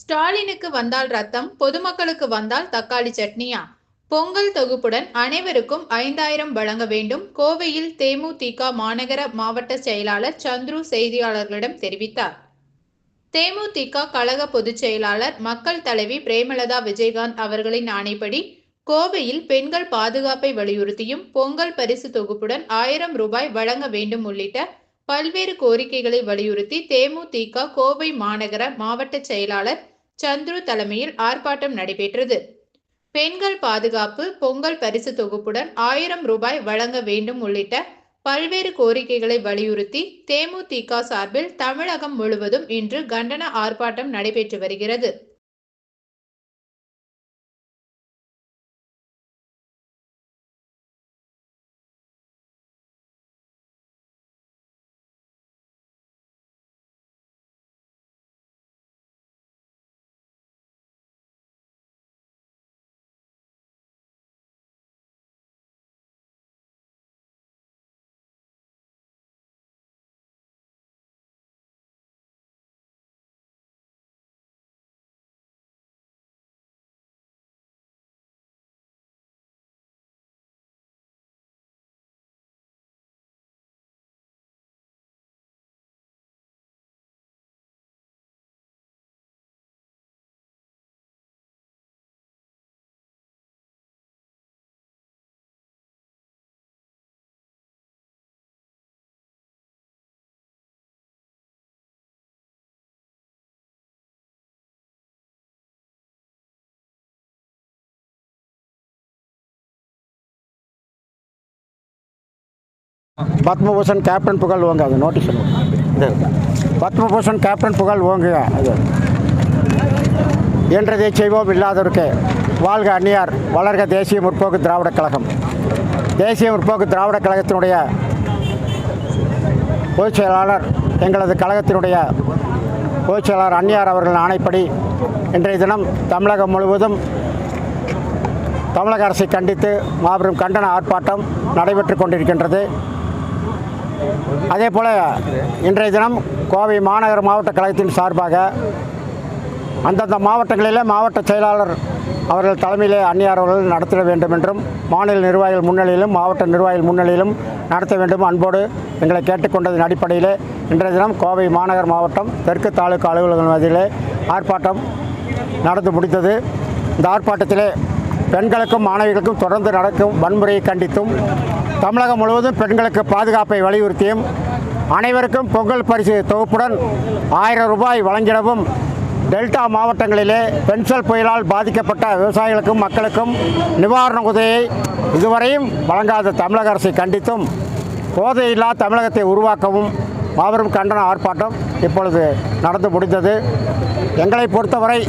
ஸ்டாலினுக்கு வந்தால் ரத்தம் பொதுமக்களுக்கு வந்தால் தக்காளி சட்னியா? பொங்கல் தொகுப்புடன் அனைவருக்கும் ஐந்தாயிரம் வழங்க வேண்டும் கோவையில் தேமுதிக மாநகர மாவட்ட செயலாளர் சந்துரு செய்தியாளர்களிடம் தெரிவித்தார். தேமுதிக கழக பொதுச் செயலாளர் மக்கள் தலைவி பிரேமலதா விஜயகாந்த் அவர்களின் ஆணைப்படி கோவையில் பெண்கள் பாதுகாப்பை வலியுறுத்தியும் பொங்கல் பரிசு தொகுப்புடன் ஆயிரம் ரூபாய் வழங்க வேண்டும் உள்ளிட்ட பல்வேறு கோரிக்கைகளை வலியுறுத்தி தேமுதிக கோவை மாநகர மாவட்ட செயலாளர் சந்துரு தலைமையில் ஆர்ப்பாட்டம் நடைபெற்றது. பெண்கள் பாதுகாப்பு பொங்கல் பரிசு தொகுப்புடன் ஆயிரம் ரூபாய் வழங்க வேண்டும் உள்ளிட்ட பல்வேறு கோரிக்கைகளை வலியுறுத்தி தேமுதிக சார்பில் தமிழகம் முழுவதும் இன்று கண்டன ஆர்ப்பாட்டம் நடைபெற்று வருகிறது. பத்மபூஷன் கேப்டன் புகழ் ஓங்க அது நோட்டீஸ் இது பத்மபூஷன் கேப்டன் புகழ் ஓங்குக. அது என்றதை செய்வோம் இல்லாதவருக்கு வாழ்க அந்நியார் வளர்க தேசிய முற்போக்கு திராவிடக் கழகம். தேசிய முற்போக்கு திராவிடக் கழகத்தினுடைய பொதுச் செயலாளர் எங்களது கழகத்தினுடைய பொதுச் செயலாளர் அந்நியார் அவர்கள் ஆணைப்படி இன்றைய தினம் தமிழகம் முழுவதும் தமிழக அரசை கண்டித்து மாபெரும் கண்டன ஆர்ப்பாட்டம் நடைபெற்று கொண்டிருக்கின்றது. அதே போல் இன்றைய தினம் கோவை மாநகர மாவட்ட கழகத்தின் சார்பாக அந்தந்த மாவட்டங்களிலே மாவட்ட செயலாளர் அவர்கள் தலைமையிலே அந்நியார் அவர்கள் நடத்திட வேண்டும் என்றும் மாநில நிர்வாகிகள் முன்னிலையிலும் மாவட்ட நிர்வாகிகள் முன்னிலையிலும் நடத்த வேண்டும் அன்போடு எங்களை கேட்டுக்கொண்டதன் அடிப்படையிலே இன்றைய தினம் கோவை மாநகர் மாவட்டம் தெற்கு தாலுகா அலுவலகம் மத்தியிலே ஆர்ப்பாட்டம் நடந்து முடித்தது இந்த ஆர்ப்பாட்டத்திலே பெண்களுக்கும் மாணவிகளுக்கும் தொடர்ந்து நடக்கும் வன்முறையை கண்டித்தும் தமிழகம் முழுவதும் பெண்களுக்கு பாதுகாப்பை வலியுறுத்தியும் அனைவருக்கும் பொங்கல் பரிசு தொகுப்புடன் ஆயிரம் ரூபாய் வழங்கிடவும் டெல்டா மாவட்டங்களிலே பென்சல் புயலால் பாதிக்கப்பட்ட விவசாயிகளுக்கும் மக்களுக்கும் நிவாரண உதவியை இதுவரையும் வழங்காத தமிழக அரசை கண்டித்தும் போதையில்லா தமிழகத்தை உருவாக்கவும் மாபெரும் கண்டன ஆர்ப்பாட்டம் இப்பொழுது நடந்து முடிந்தது. எங்களை பொறுத்தவரை